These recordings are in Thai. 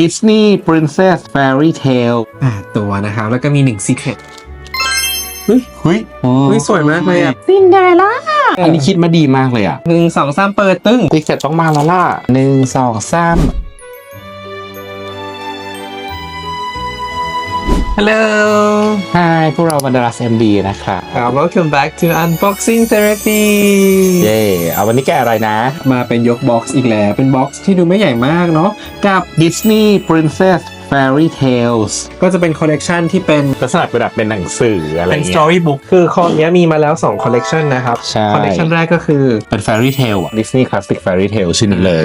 Disney Princess Fairy Tale อ่าตัวนะครับ แล้วก็มีหนึ่ง secret เฮ้ยเฮ้ยสวยมากเลยอะซินเดอเรลล่าอันนี้คิดมาดีมากเลยอะหนึ่งสองสามเปิดตึ้งติ๊กเสร็จต้องมาแล้วล่ะหนึ่งสองสาม Hello ฮา ยพวกเราบรรดารัสเอ็มดีนะครับครับ welcome back to unboxing therapy เย่เอาวันนี้แกะอะไรนะ มาเป็นยกบ็อกซ์อีกแล้ว เป็นบ็อกซ์ที่ดูไม่ใหญ่มากเนาะกับ Disney Princess Fairy Tales ก็จะเป็นคอลเลกชันที่เป็นลักษณะเป็นแบบเป็นหนังสืออะไรเป็น เงี้ย storybook คือคอลเนี้ยมีมาแล้ว2คอลเลกชันนะครับใช่ คอลเลกชันแรกก็คือ เป็น Fairy Tale อะ Disney Classic Fairy Tale ชื่อนี้เลย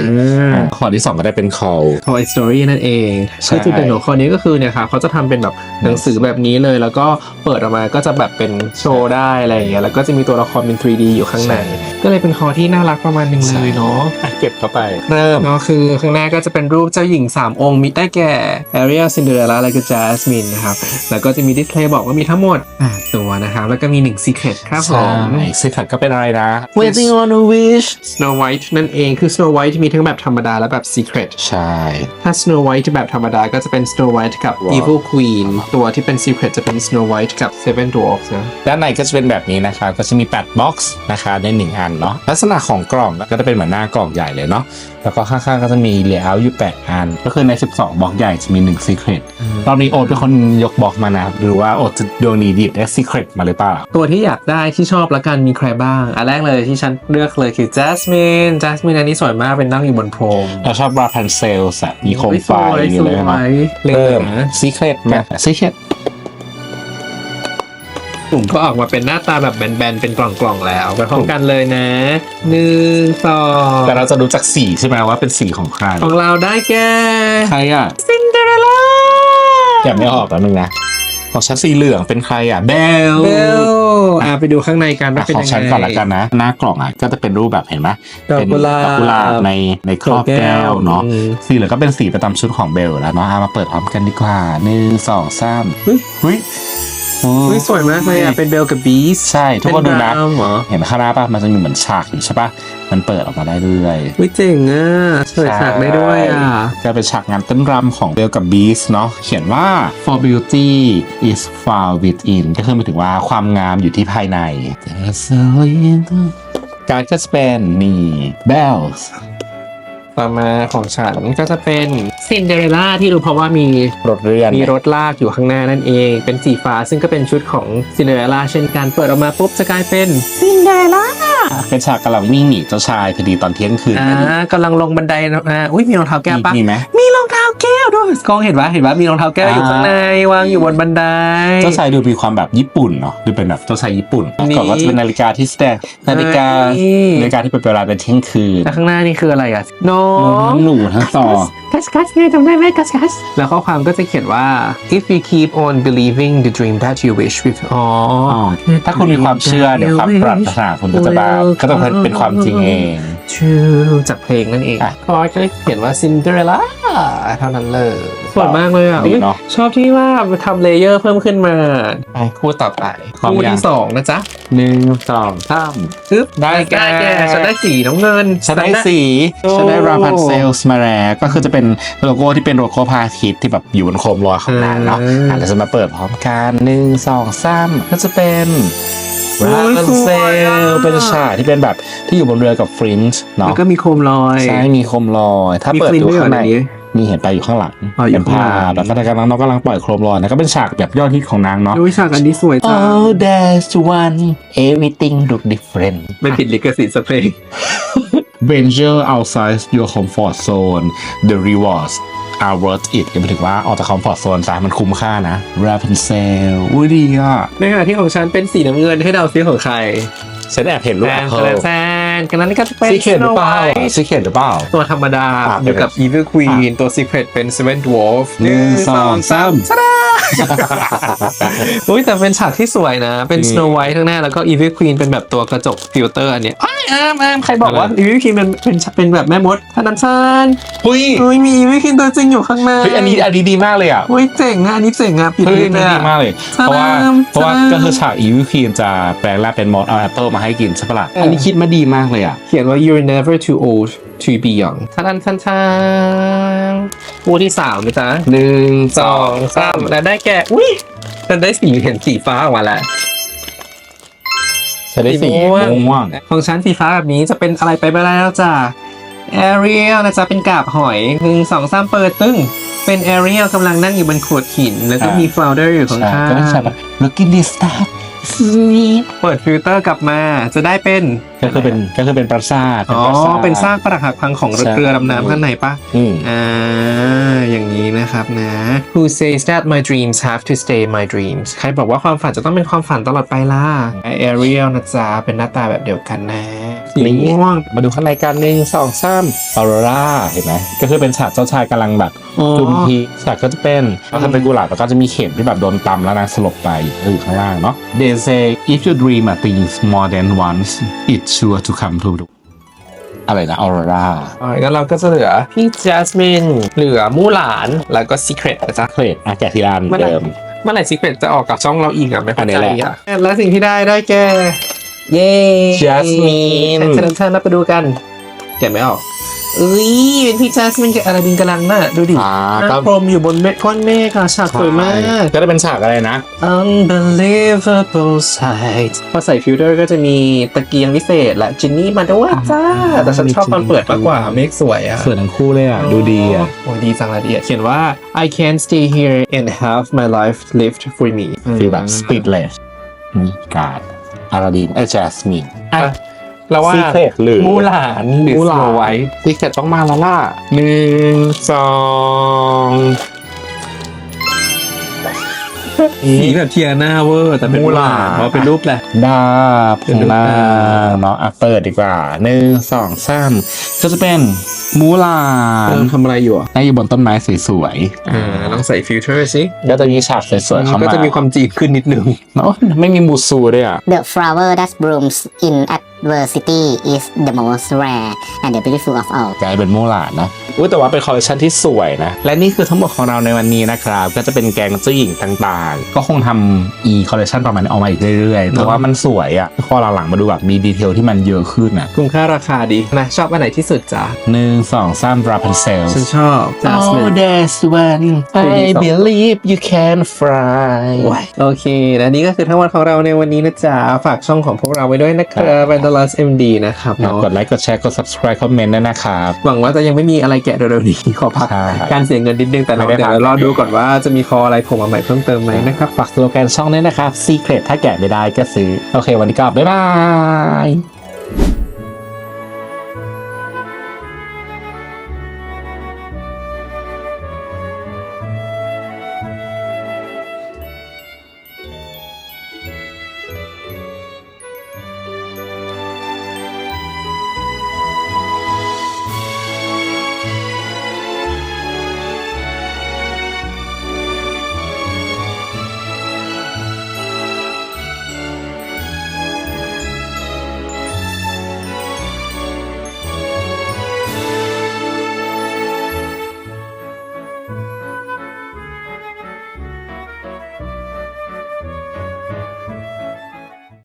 อะข้อที่สองก็ได้เป็น Call Toy Story นั่นเองใช่ คือจุดเด่นของคอนี้ก็คือเนี่ยครับเขาจะทำเป็นแบบหนังสือแบบนี้เลย แล้วก็เปิดออกมาก็จะแบบเป็นโชว์ได้อะไรอย่างเงี้ยแล้วก็จะมีตัวละครเป็น 3D อยู่ข้างใน ก็เลยเป็นคอที่น่ารักประมาณหนึ่งเลยเนาะ อะเก็บเข้าไป เริ่ม ก็คือข้างหน้าก็จะเป็นรูปเจ้าหญิง 3 องค์มีได้แก่ Ariel Cinderella และก็ Jasmine นะครับ แล้วก็จะมีดิสเพลย์บอกว่ามีทั้งหมด8ตัวนะครับ แล้วก็มี 1 Secret ครับผมใช่สิขัดก็เป็นอะไรนะ Waiting on a wish Snow White นั่นเองคือ Snow White มีทั้งแบบธรรมดาและแบบ Secret ใช่ ถ้า Snow White แบบธรรมดาก็จะเป็น Snow White กับว้าว Evil Queen ตัวที่เป็น Secret จะเป็น Snow White กับ Seven Dwarfs นะด้านในก็จะเป็นแบบนี้นะครับก็จะมี 8 บ็อกซ์นะคะใน1อันเนาะลักษณะของกล่องก็จะเป็นเหมือนหน้ากล่องใหญ่เลยเนาะแล้วก็ข้างๆก็จะมีเลเยอร์อยู่ 8 อัน ก็คือใน 12บล็อกใหญ่จะมี1 Secret รอบนี้โอ๊ตเป็นคนยกบล็อกมานะหรือว่าโอ๊ตจะดวงดีดีได้ Secret มาหรือเปล่า ตัวที่อยากได้ที่ชอบละกันมีใครบ้าง อันแรกเลยที่ฉันเลือกเลยคือ Jasmine Jasmine อันนี้สวยมากเป็นนั่งอยู่บนพรมเราชอบบราพันเซลส์อะมีโคมไฟสวยอย่างสนี้วเลยนะยเล่นเริ่มนะ Secret มา Secret ถุงก็ออกมาเป็นหน้าตาแบบแบนๆ เป็นกล่องๆ แล้วไปพร้อมกันเลยนะหนึ่งสองแต่เราจะรู้จักสีใช่ไหมว่าเป็นสีของใคร ของเราได้แก่ ใครอะซินเดอเรลล่า แกะไม่ออกแล้วนึงนะของฉันสีเหลืองเป็นใครอะเบลเบลอะไปดูข้างในกันว่าอะเป็นของยังไงฉันก่อนละกันนะ หน้ากล่องอะก็จะเป็นรูปแบบเห็นไหมดอกเป็นกุหลาบ ดอกกุหลาบในในครอบแก้วเนาะอืม สีเหลืองก็เป็นสีประจำชุดของเบลแล้วเนาะเอามาเปิดพร้อมกันดีกว่าหนึ่งสองสามเฮ้ย เฮ้ยโอ้ เฮ้ยสวยมากเลยอะเป็นเบลกับบีสใช่ ทุกคนดูนะเป็นดาวเหรอเห็นข้างหน้าป่ะ มันจะมีเหมือนฉากอยู่ใช่ป่ะ มันเปิดออกมาได้เรื่อยเฮ้ยเจ๋งอะเปิดฉากได้ด้วยอะก็เป็นฉากงานเต้นรำของเบลกับบีสเนาะเขียนว่า for beauty is found within ก็คือหมายถึงว่าความงามอยู่ที่ภายในการก็จะเป็นนี่ bells ต่อมาของฉันก็จะเป็นซินเดอเรลล่าที่รู้เพราะว่ามีรถเรือนมีรถลากอยู่ข้างหน้านั่นเอง เป็นสีฟ้าซึ่งก็เป็นชุดของซินเดอเรลล่าเช่นกันเปิดออกมาปุ๊บจะกลายเป็นซินเดอเรลล่าเป็นฉากกำลังวิ่งหนีเจ้าชายพอดีตอนเที่ยงคืนอ่ากำลังลงบันไดนะอ่าอุ้ยมีรองเท้าแก้วปะมีไหมมีรองเท้าแกล้องเห็นปะเห็นปะมีรองเท้าแก้วอยู่ข้างในวางอยู่บนบันได เจ้าชายดูมีความแบบญี่ปุ่นเนาะดูเป็นแบบเจ้าชายญี่ปุ่นนี่ก่อนก็จะเป็นนาฬิกาที่แสดงนาฬิกานาฬิกาที่เป็นเวลาเป็นเที่ยงคืนแล้วข้างหน้านี่คืออะไรอะน้องหนูทั้งสองกัสกัสไงจำได้ไหมกัสกัสแล้วข้อความก็จะเขียนว่า if you keep on believing the dream that you wish with อ๋อถ้าคุณมีความเชื่อเดี๋ยวความปรารถนาคุณก็จะบบก็ต้องเป็นความจริงเองชื่อจากเพลงนั่นเองอะคอก็เขียนว่า Cinderella เท่านั้นเลยสวยมากเลยอะดีเนอะชอบที่ว่าทำเลเยอร์เพิ่มขึ้นมาไปคู่ต่อไปพร้อมคู่ยังที่สองนะจ๊ะหนึ่งสองสามปึ๊บได้แก่ฉันได้สีน้ำเงินฉันได้สีโอ้ฉันได้ราพันเซลส์มาแล้วก็คือจะเป็นโลโก้ที่เป็นโลโก้พระอาทิตย์ที่แบบอยู่บนโคมลอยของนางเนาะอะเดี๋ยวจะมาเปิดพร้อมกันหนึ่งสองสามก็จะเป็นราพันเซลเป็นฉากที่เป็นแบบที่อยู่บนเรือกับฟรินช์เนาะแล้วก็มีโคมลอยใช่มีโคมลอย ถ้ามีเปิดฟรินช์ดูด้วยเหรอข้างในในนี้มีเห็นไปอยู่ข้างหลังอ๋ออยู่เป็นภาข้างหลัพงแล้วก็กำลังน้องกำลังปล่อยโคมลอยนะก็เป็นฉากแบบยอดฮิตของนางเนาะด้วยฉากอันนี้สวยจัง Oh there's one everything look different ไม่ผิดลิขสิทธิ์สักเพลง venture outside your comfort zone the rewards are worth it ก็หมายถึงว่าออกจากคอมฟอร์ z โซนซะมันคุ้มค่านะ Rapunzel อุ้ยดีอะในขณะที่ของฉันเป็นสีน้ำเงินให้เดาซิของใครฉันแอบเห็นรูปแฟแอนปแฟเปิลนแฟนกันนั้นก็จะเป็นซีเคทหรือเปล่า Snow White ซีเคทหรือเปล่า ตัวธรรมดาอะอยู่กับ Evil Queen ตัว Secret เป็น Seven Dwarf หนึ่งสองสามชะดาอุ้ยแต่เป็นฉากที่สวยนะ เป็น อืม Snow White ข้างหน้า แล้วก็ Evil Queen เป็นแบบตัวกระจกฟิลเตอร์อันเนี้ยอ้ายอามอามใครบอกว่าอะไร Evil Queen เป็นเป็นเป็นแบบแม่มดท่านันซานหุ้ยอุ้ยมี Evil Queen ตัวจริงอยู่ข้างในเฮ้ยอันนี้อันนี้ดีมากเลยอะ อุ้ยเจ๋งอะอันนี้เจ๋งอะปิดเฮ้ยเลยอันนี้อะดีมากเลย เพสลามราะว่า เพราะว่าสลามก็คือฉากอีวิคีนจะแปลงร่างเป็นมอสเอาแอปเปิลมาให้กินใช่ปะล่ะเอออัอันนี้คิดมาดีมากเลยอะ เขียนว่า you're never too old To Beyond ทันทันทันทันคู่ที่สามนะจ๊ะหนึ่งสองสามแล้วได้แก่ อุ้ยฉันได้สีเห็นสีฟ้าออกมาแล้วจะได้สีม่วงของฉันสีฟ้าแบบนี้จะเป็นอะไรไปไม่ได้แล้วจ้ะ Ariel นะจ๊ะเป็นกาบหอยหนึ่งสองสามเปิดตึ้งเป็น Ariel กำลังนั่งอยู่บนโขดหิน แล้วก็มี Flounder อยู่ข้างใช่ข้าก็ต้องใช่แบบ look at this stuff เปิดฟิลเตอร์กลับมาจะได้เป็นก็คือเป็นก็คือเป็นปราสาทอ๋อปราสาทเป็นซากปรักหักพังของใช่เรือดำน้ำข้างในปะอืมอ่า อย่างนี้นะครับนะ Who says that my dreams have to stay my dreams ใครบอกว่าความฝันจะต้องเป็นความฝันตลอดไปล่ะ Ariel นะจ๊ะ เป็นหน้าตาแบบเดียวกันนะสีนี่ม่วง มาดูข้างในกันหนึ่งสองสามออโรราเห็นไหม ก็คือเป็นฉากเจ้าชายกำลังแบบอ๋อจุมพีฉากก็จะเป็นถ้าทำเป็นกุหลาบแล้วก็จะมีเข็มที่แบบโดนตำแล้วนางสลบไปอยู่ข้างล่างเนาะ They say if you dream a thing more than once it's sure to come true อะไรนะออโรราอ่างั้นเราก็จะเหลือพี่ Jasmine เหลือมู่หลานแล้วก็ Secret นะจ๊ะเครดอาแกะทีลานเมื่อไหร่เดิม เมื่อไหร่ Secret จะออกกับช่องเราอีกอะไม่อัเข้านนี้ใจแหละอะและสิ่งที่ได้ได้แก่เย้ Jasmine ฉันฉันนับไปดูกันแกะไม่ออก เอ้ยเป็นพี่ Jasmine กับอาราบินกำลังน่ะดูดิอ่าหน้าก็พรมอยู่บนเม็ดก้อนเมฆค่ะฉากสวยมาก ก็จะเป็นฉากอะไรนะ Unbelievable sight พอใส่ฟิลเตอร์ก็จะมีตะเกียงวิเศษและจินนี่มาด้วยจ้า แต่ฉันชอบตอนเปิดมากกว่าเมฆสวยอะ สวยทั้งคู่เลยอะ ดูดีอะ โอ้ยดีจังละดีอะเขียนว่า I can't stay here and have my life lived for me ฟีลแบบ speedless นี่การ์ดอาราดินเอ้ย Jasmine อะ แล้วว่า Secret หรือ มูหลานหรือมูหลา Snow น White ซีเคร็ตต้องมาแล้วล่ะหนึ่งสองสีแบบเทียหน้าเวอร์ แต่เป็นมูหลาน เพราะเป็นรูปแหละ ดาบของนางเนาะอะเปิดดีกว่าหนึ่งสองสามก็จะเป็นมูหลานทำอะไรอยู่อะนั่งอยู่บนต้นไม้สวยๆอ่าลองใส่ฟิลเตอร์สิก็จะมีฉากสวยๆเข้าก็มาจะมีความจีนขึ้นนิดนึง เนาะไม่มีมูซูด้วยอะ The flower that blooms in adversity is the most rare and the beautiful of all. กลายเป็นมู่หลานนะอุ้ยแต่ว่าเป็นคอลเลคชันที่สวยนะ และนี่คือทั้งหมดของเราในวันนี้นะครับ ก็จะเป็นแกงเจ้าหญิงต่างๆ ก็คงทำอีคอลเลคชันประมาณนี้ออกมาอีกเรื่อยๆ เพราะว่ามันสวยอะพอเราหลังๆมาดูแบบมีดีเทลที่มันเยอะขึ้นอะคุ้มค่าราคาดีนะ ชอบอันไหนที่สุดจ้ะหนึ่งสองสามราพันเซลฉันชอบ Jasmine that's when I believe you can fly โอเคและนี่ก็คือทั้งหมดของเราในวันนี้นะจ๊ะฝากช่องของพวกเราไว้ด้วยนะครับ a n d a l u s MD นะครับเนาะกดไลค์กดแชร์กด subscribe คอมเมนต์ด้วยนะครับ หวังว่าจะยังไม่มีอะไรแกะเร็วๆนี้ขอพักใช่การเสียเงินนิดนึงแต่เราไม่ได้เดี๋ยวพักรอดูก่อนว่าจะมีคออะไรโผล่มาใหม่เพิ่มเติมไหมนะครับ ฝากสโลแกนช่องด้วยนะครับ Secret ถ้าแกะไม่ได้ก็ซื้อ โอเค วันนี้ก็บ๊ายบาย